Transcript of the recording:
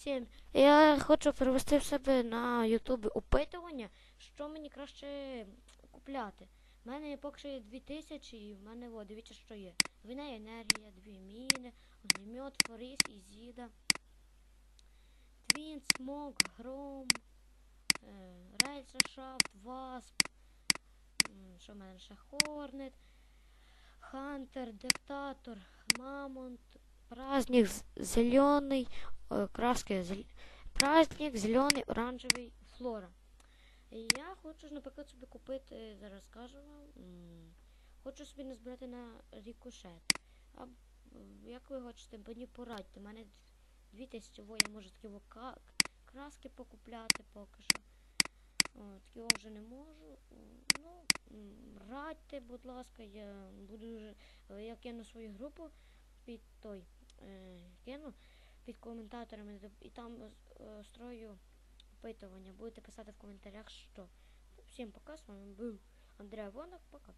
Всім. Я хочу провести в себе на Ютубі опитування, що мені краще купляти. У мене поки що є 2000 і в мене, о, дивіться, що є. Двійна енергія, дві міни, огнемет, форис, ізіда. Твін, смок, гром, е, рельса, шафт, васп. Що в мене ще? Хорнет, Хантер, диктатор, мамонт, праздник з- зелений, е, краски зел- праздник, зелений, оранжевий, флора. Я хочу, наприклад, собі купити, зараз скажу вам, хочу собі назбирати на рікошет. А як ви хочете, мені порадьте, у мене 2000, во, я можу такі краски покупляти поки що. О, такі вже не можу. Ну, радьте, будь ласка, я буду дуже. е, Я кину свою групу під той. Е, кину під коментаторами і там е, строю опитування. Будете писати в коментарях, що. Всім пока, з вами був Андрей Вонок, пока.